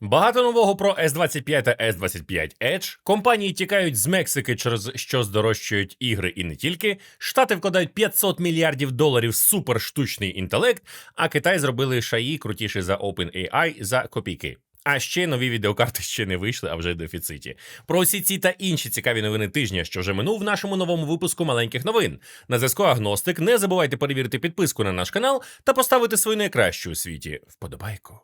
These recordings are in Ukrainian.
Багато нового про S25 та S25 Edge. Компанії тікають з Мексики, через що здорожчують ігри і не тільки. Штати вкладають 500 мільярдів доларів суперштучний інтелект, а Китай зробили шаї крутіші за OpenAI за копійки. А ще нові відеокарти ще не вийшли, а вже в дефіциті. Про усі ці та інші цікаві новини тижня, що вже минув в нашому новому випуску маленьких новин. На зв'язку Агностик. Не забувайте перевірити підписку на наш канал та поставити свою найкращу у світі вподобайку.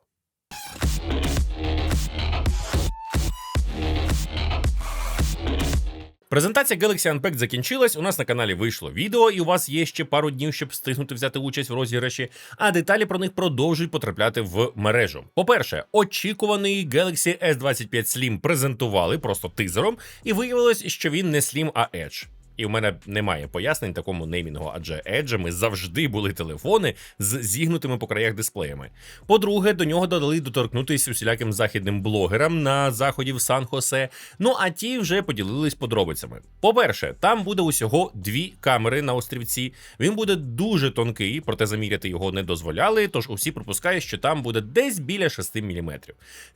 Презентація Galaxy Unpacked закінчилась. У нас на каналі вийшло відео, і у вас є ще пару днів, щоб встигнути взяти участь в розіграші. А деталі про них продовжують потрапляти в мережу. По-перше, очікуваний Galaxy S25 Slim презентували просто тизером, і виявилось, що він не Slim, а Edge. І в мене немає пояснень такому неймінгу, адже еджами завжди були телефони з зігнутими по краях дисплеями. По-друге, до нього додали доторкнутися усіляким західним блогерам на заході в Сан-Хосе. Ну а ті вже поділились подробицями. По-перше, там буде усього дві камери на острівці. Він буде дуже тонкий, проте заміряти його не дозволяли. Тож усі припускають, що там буде десь біля 6 мм.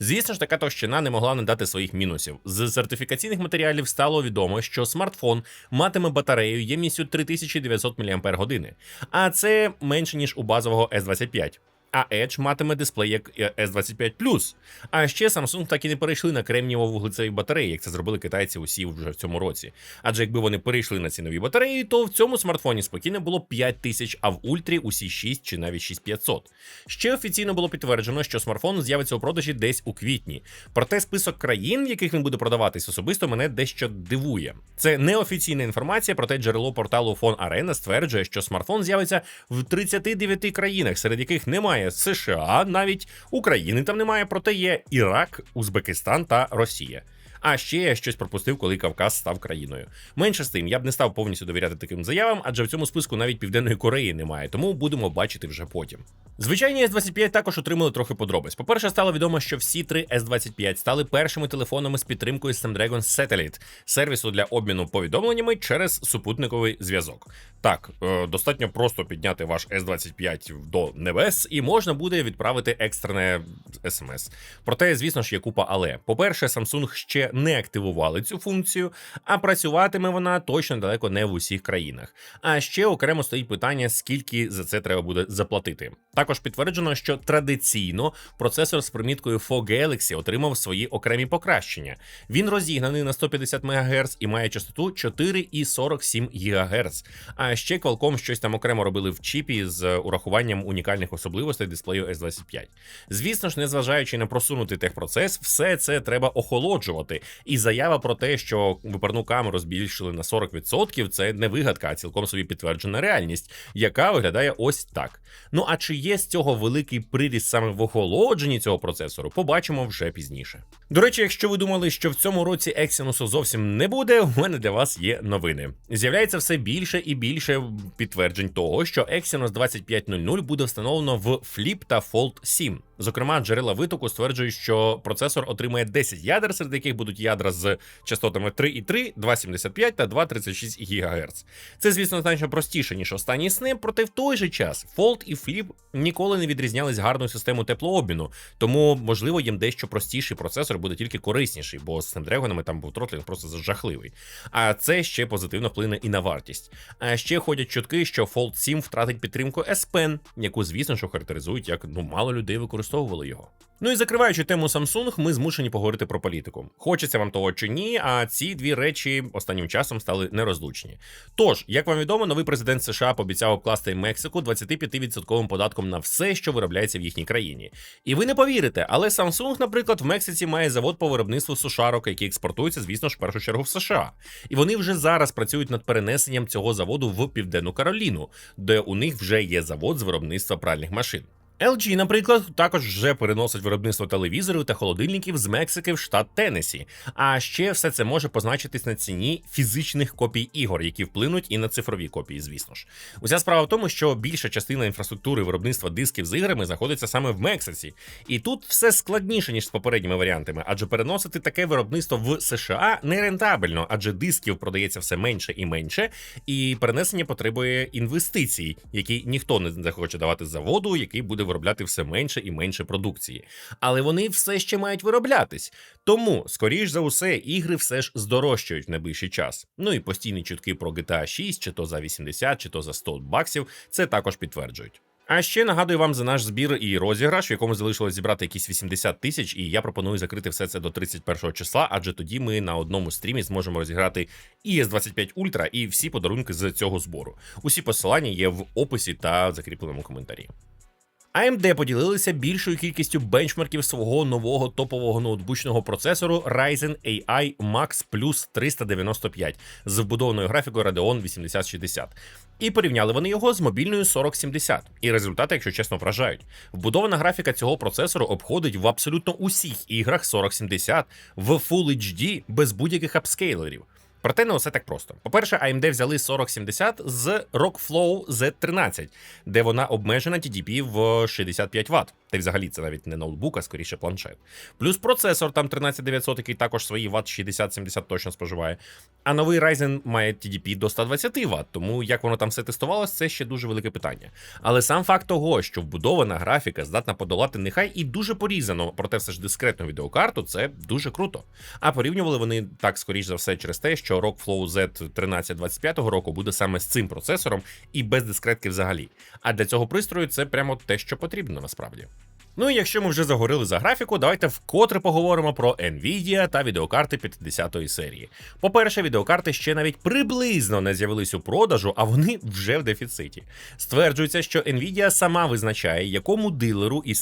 Звісно ж, така товщина не могла не дати своїх мінусів. З сертифікаційних матеріалів стало відомо, що смартфон матиме батарею ємністю 3900 мАч, а це менше ніж у базового S25. А Edge матиме дисплей як е, S25 А ще Samsung так і не перейшли на кремнієво-вуглецеві батареї, як це зробили китайці усі вже в цьому році. Адже якби вони перейшли на ці нові батареї, то в цьому смартфоні спокійно було 5000, а в ультрі усі 6 чи навіть 6500. Ще офіційно було підтверджено, що смартфон з'явиться у продажі десь у квітні. Проте список країн, в яких він буде продаватись, особисто мене дещо дивує. Це неофіційна інформація, проте джерело порталу Фон Арена стверджує, що смартфон з'явиться в 39 країнах, серед яких немає США, навіть України там немає, проте є Ірак, Узбекистан та Росія. А ще я щось пропустив, коли Кавказ став країною. Менше з тим, я б не став повністю довіряти таким заявам, адже в цьому списку навіть Південної Кореї немає, тому будемо бачити вже потім. Звичайні S25 також отримали трохи подробиць. По-перше, стало відомо, що всі три S25 стали першими телефонами з підтримкою Snapdragon Satellite, сервісу для обміну повідомленнями через супутниковий зв'язок. Так, е, достатньо просто підняти ваш S25 до небес, і можна буде відправити екстрене смс. Проте, звісно ж, є купа але. По-перше, Samsung ще не активували цю функцію, а працюватиме вона точно далеко не в усіх країнах. А ще окремо стоїть питання, скільки за це треба буде заплатити. Також підтверджено, що традиційно процесор з приміткою 4 Galaxy отримав свої окремі покращення. Він розігнаний на 150 МГц і має частоту 4,47 ГГц. А ще Qualcomm щось там окремо робили в чіпі з урахуванням унікальних особливостей дисплею S25. Звісно ж, незважаючи на просунутий техпроцес, все це треба охолоджувати. І заява про те, що випарну камеру збільшили на 40%, це не вигадка, а цілком собі підтверджена реальність, яка виглядає ось так. Ну а чи є з цього великий приріст саме в охолодженні цього процесору, побачимо вже пізніше. До речі, якщо ви думали, що в цьому році Exynos зовсім не буде, у мене для вас є новини. З'являється все більше і більше підтверджень того, що Exynos 2500 буде встановлено в Flip та Fold 7. Зокрема, джерела витоку стверджують, що процесор отримає 10 ядер, серед яких будуть ядра з частотами 3,3, 2,75 та 2,36 ГГц. Це, звісно, значно простіше, ніж останні сни, проте в той же час Fold і Flip ніколи не відрізнялись гарною системою теплообміну, тому, можливо, їм дещо простіший процесор буде тільки корисніший, бо з Snapdragon там був тротлінг просто жахливий. А це ще позитивно вплине і на вартість. А ще ходять чутки, що Fold 7 втратить підтримку S Pen, яку, звісно, що характеризують як ну мало людей використовували його. Ну і закриваючи тему Samsung, ми змушені поговорити про політику. Хочеться вам того чи ні, а ці дві речі останнім часом стали нерозлучні. Тож, як вам відомо, новий президент США пообіцяв обкласти Мексику 25% податком на все, що виробляється в їхній країні. І ви не повірите, але Samsung, наприклад, в Мексиці має завод по виробництву сушарок, який експортується, звісно ж, в першу чергу в США. І вони вже зараз працюють над перенесенням цього заводу в Південну Кароліну, де у них вже є завод з виробництва пральних машин. LG, наприклад, також вже переносить виробництво телевізорів та холодильників з Мексики в штат Теннесі. А ще все це може позначитись на ціні фізичних копій ігор, які вплинуть і на цифрові копії, звісно ж. Уся справа в тому, що більша частина інфраструктури виробництва дисків з іграми знаходиться саме в Мексиці, і тут все складніше ніж з попередніми варіантами, адже переносити таке виробництво в США не рентабельно, адже дисків продається все менше і менше, і перенесення потребує інвестицій, які ніхто не захоче давати заводу, який буде виробляти все менше і менше продукції. Але вони все ще мають вироблятись. Тому, скоріш за усе, ігри все ж здорожчають в найближчий час. Ну і постійні чутки про GTA 6, чи то за 80, чи то за 100 баксів, це також підтверджують. А ще нагадую вам за наш збір і розіграш, в якому залишилось зібрати якісь 80 тисяч, і я пропоную закрити все це до 31 числа, адже тоді ми на одному стрімі зможемо розіграти і S25 Ultra, і всі подарунки з цього збору. Усі посилання є в описі та закріпленому коментарі. AMD поділилися більшою кількістю бенчмарків свого нового топового ноутбучного процесору Ryzen AI Max Plus 395 з вбудованою графікою Radeon 8060. І порівняли вони його з мобільною 4070. І результати, якщо чесно, вражають. Вбудована графіка цього процесору обходить в абсолютно усіх іграх 4070 в Full HD без будь-яких апскейлерів. Проте не усе так просто. По-перше, AMD взяли 4070 з Rockflow Z13, де вона обмежена TDP в 65 Вт. Та й взагалі це навіть не ноутбук, а скоріше планшет. Плюс процесор там 13900, який також свої Вт 60-70 точно споживає. А новий Ryzen має TDP до 120 Вт, тому як воно там все тестувалось, це ще дуже велике питання. Але сам факт того, що вбудована графіка здатна подолати нехай і дуже порізано, проте все ж дискретну відеокарту, це дуже круто. А порівнювали вони так, скоріш за все, через те, що Rockflow Z 1325 року буде саме з цим процесором і без дискретки взагалі. А для цього пристрою це прямо те, що потрібно насправді. Ну і якщо ми вже загорили за графіку, давайте вкотре поговоримо про Nvidia та відеокарти 50-ї серії. По-перше, відеокарти ще навіть приблизно не з'явились у продажу, а вони вже в дефіциті. Стверджується, що Nvidia сама визначає, якому дилеру і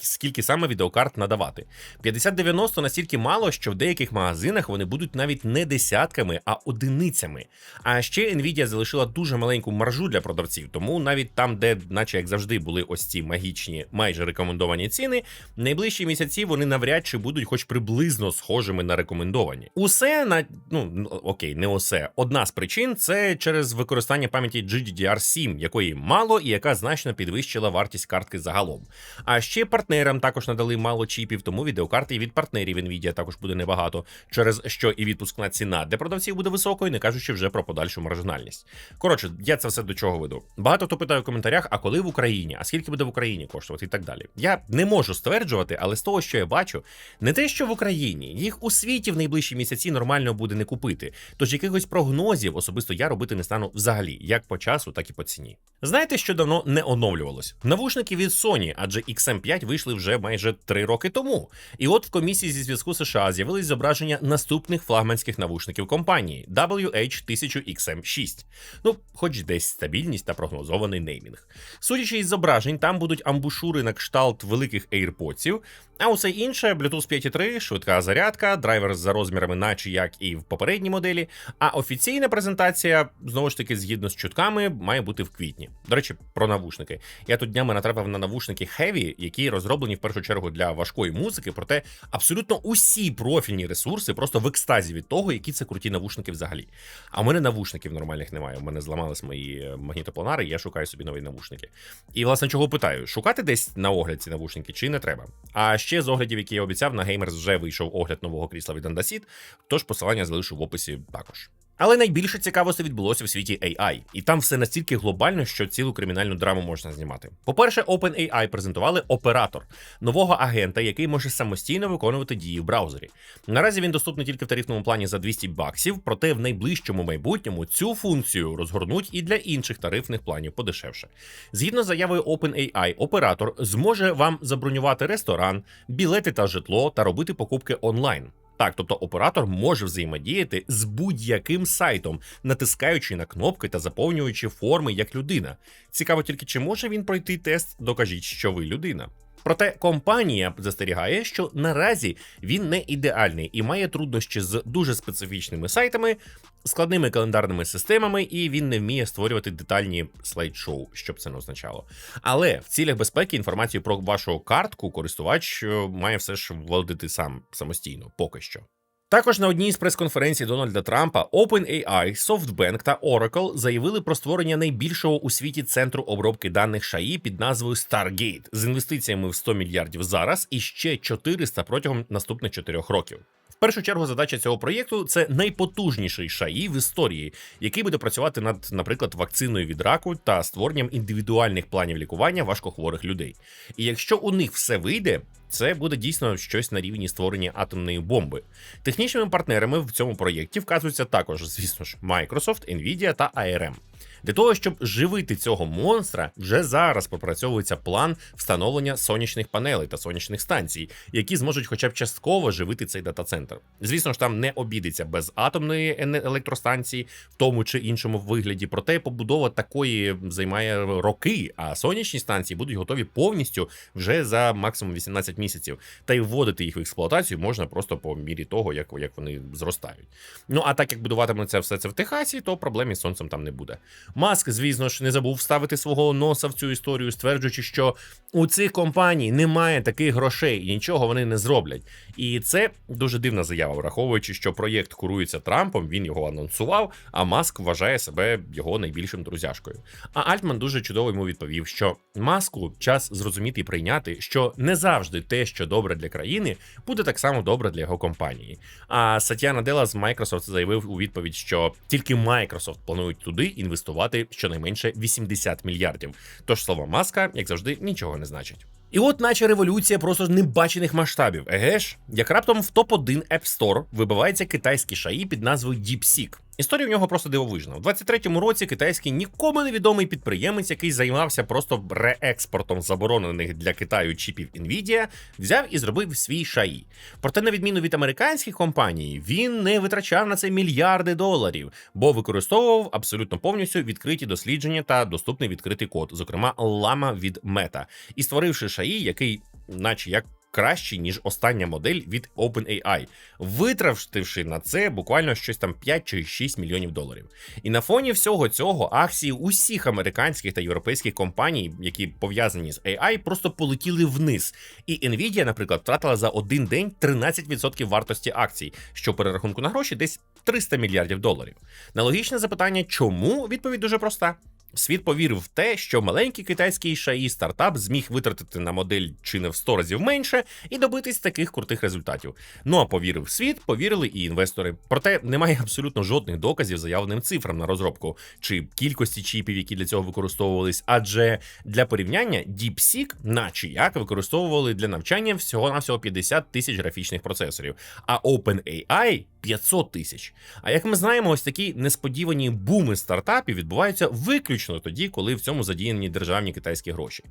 скільки саме відеокарт надавати. 5090 настільки мало, що в деяких магазинах вони будуть навіть не десятками, а одиницями. А ще Nvidia залишила дуже маленьку маржу для продавців, тому навіть там, де, наче як завжди, були ось ці магічні, майже рекомендовані рекомендовані ціни, найближчі місяці вони навряд чи будуть, хоч приблизно схожими на рекомендовані. Усе на ну окей, не усе. Одна з причин це через використання пам'яті GDDR7, якої мало і яка значно підвищила вартість картки загалом. А ще партнерам також надали мало чіпів, тому відеокарти від партнерів Nvidia також буде небагато, через що і відпускна ціна для продавців буде високою, не кажучи вже про подальшу маржинальність. Коротше, я це все до чого веду. Багато хто питає в коментарях, а коли в Україні, а скільки буде в Україні коштувати і так далі. Я не можу стверджувати, але з того, що я бачу, не те, що в Україні їх у світі в найближчі місяці нормально буде не купити. Тож якихось прогнозів особисто я робити не стану взагалі, як по часу, так і по ціні. Знаєте, що давно не оновлювалось? Навушники від Sony, адже XM5 вийшли вже майже три роки тому. І от в комісії зі зв'язку США з'явились зображення наступних флагманських навушників компанії WH-1000XM6. Ну, хоч десь стабільність та прогнозований неймінг. Судячи із зображень, там будуть амбушури на кшталт великих AirPods, а усе інше Bluetooth 5.3, швидка зарядка, драйвер за розмірами, наче як і в попередній моделі. А офіційна презентація, знову ж таки, згідно з чутками, має бути в квітні. До речі, про навушники. Я тут днями натрапив на навушники Heavy, які розроблені в першу чергу для важкої музики, проте абсолютно усі профільні ресурси просто в екстазі від того, які це круті навушники взагалі. А у мене навушників нормальних немає. У мене зламались мої магнітопланари, я шукаю собі нові навушники. І, власне, чого питаю: шукати десь на огляд ці навушники чи не треба? А ще з оглядів, які я обіцяв, на Gamers вже вийшов огляд нового крісла від Andasit, тож посилання залишу в описі також. Але найбільше цікавості відбулося в світі AI, і там все настільки глобально, що цілу кримінальну драму можна знімати. По-перше, OpenAI презентували оператор нового агента, який може самостійно виконувати дії в браузері. Наразі він доступний тільки в тарифному плані за 200 баксів, проте в найближчому майбутньому цю функцію розгорнуть і для інших тарифних планів подешевше. Згідно з заявою OpenAI, оператор зможе вам забронювати ресторан, білети та житло та робити покупки онлайн. Так, тобто оператор може взаємодіяти з будь-яким сайтом, натискаючи на кнопки та заповнюючи форми як людина. Цікаво тільки, чи може він пройти тест, докажіть, що ви людина. Проте компанія застерігає, що наразі він не ідеальний і має труднощі з дуже специфічними сайтами, складними календарними системами, і він не вміє створювати детальні слайд-шоу, щоб це не означало. Але в цілях безпеки інформацію про вашу картку користувач е, має все ж володити сам самостійно, поки що. Також на одній з прес-конференцій Дональда Трампа OpenAI, SoftBank та Oracle заявили про створення найбільшого у світі центру обробки даних ШАІ під назвою Stargate з інвестиціями в 100 мільярдів зараз і ще 400 протягом наступних 4 років. В першу чергу задача цього проєкту це найпотужніший шаї в історії, який буде працювати над, наприклад, вакциною від раку та створенням індивідуальних планів лікування важкохворих людей. І якщо у них все вийде, це буде дійсно щось на рівні створення атомної бомби. Технічними партнерами в цьому проєкті вказуються також, звісно ж, Microsoft, Nvidia та ARM. Для того, щоб живити цього монстра, вже зараз пропрацьовується план встановлення сонячних панелей та сонячних станцій, які зможуть хоча б частково живити цей дата-центр. Звісно ж, там не обійдеться без атомної електростанції в тому чи іншому вигляді. Проте побудова такої займає роки, а сонячні станції будуть готові повністю вже за максимум 18 місяців. Та й вводити їх в експлуатацію можна просто по мірі того, як, як вони зростають. Ну а так як будуватиметься все це в Техасі, то проблем із сонцем там не буде. Маск, звісно ж, не забув вставити свого носа в цю історію, стверджуючи, що у цих компаній немає таких грошей і нічого вони не зроблять. І це дуже дивна заява, враховуючи, що проєкт курується Трампом, він його анонсував, а Маск вважає себе його найбільшим друзяшкою. А Альтман дуже чудово йому відповів, що маску час зрозуміти і прийняти, що не завжди те, що добре для країни, буде так само добре для його компанії. А Сатья Надела з Microsoft заявив у відповідь, що тільки Microsoft планують туди інвестувати щонайменше 80 мільярдів. Тож слово маска, як завжди, нічого не значить. І от, наче революція просто небачених масштабів. Еге ж, як раптом в топ-1 App Store вибивається китайський шаї під назвою DeepSeek. Історія в нього просто дивовижна. У 23-му році китайський нікому невідомий підприємець, який займався просто реекспортом заборонених для Китаю чіпів Nvidia, взяв і зробив свій шаї. Проте, на відміну від американських компаній, він не витрачав на це мільярди доларів, бо використовував абсолютно повністю відкриті дослідження та доступний відкритий код, зокрема лама від Meta, і створивши шаї, який, наче як кращий, ніж остання модель від OpenAI, витративши на це буквально щось там 5 чи 6 мільйонів доларів. І на фоні всього цього акції усіх американських та європейських компаній, які пов'язані з AI, просто полетіли вниз. І Nvidia, наприклад, втратила за один день 13% вартості акцій, що перерахунку на гроші десь 300 мільярдів доларів. На логічне запитання, чому відповідь дуже проста. Світ повірив в те, що маленький китайський шаї стартап зміг витратити на модель чи не в 100 разів менше і добитись таких крутих результатів. Ну а повірив світ, повірили і інвестори. Проте немає абсолютно жодних доказів заявленим цифрам на розробку чи кількості чіпів, які для цього використовувались. Адже для порівняння DeepSeek, наче як використовували для навчання всього навсього 50 тисяч графічних процесорів, а OpenAI 500 тисяч. А як ми знаємо, ось такі несподівані буми стартапів відбуваються виключно тоді, коли в цьому задіяні державні китайські гроші.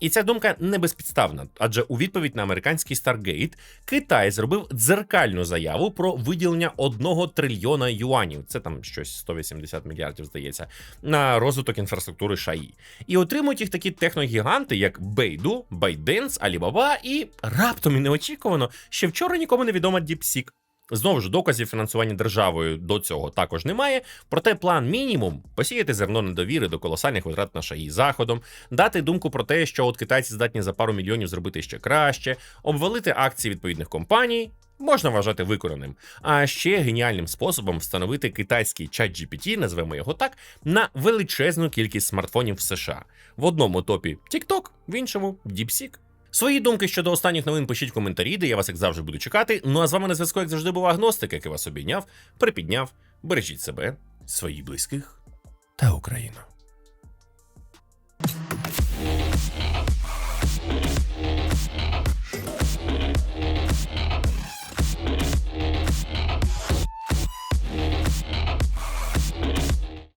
І ця думка не безпідставна, адже у відповідь на американський Stargate Китай зробив дзеркальну заяву про виділення 1 трильйона юанів. Це там щось 180 мільярдів, здається, на розвиток інфраструктури ШАІ. І отримують їх такі техногіганти, як Beidou, ByteDance, Alibaba і раптом і неочікувано, ще вчора нікому не відома DeepSeek. Знову ж доказів фінансування державою до цього також немає. Проте план мінімум посіяти зерно недовіри до колосальних витрат на шаї заходом, дати думку про те, що от китайці здатні за пару мільйонів зробити ще краще, обвалити акції відповідних компаній. Можна вважати виконаним, а ще геніальним способом встановити китайський чат GPT, назвемо його так, на величезну кількість смартфонів в США. В одному топі TikTok, в іншому DeepSeek. Свої думки щодо останніх новин пишіть в коментарі, де я вас як завжди буду чекати. Ну а з вами на зв'язку, як завжди, був агностик, який вас обійняв, припідняв. Бережіть себе, своїх близьких та Україну.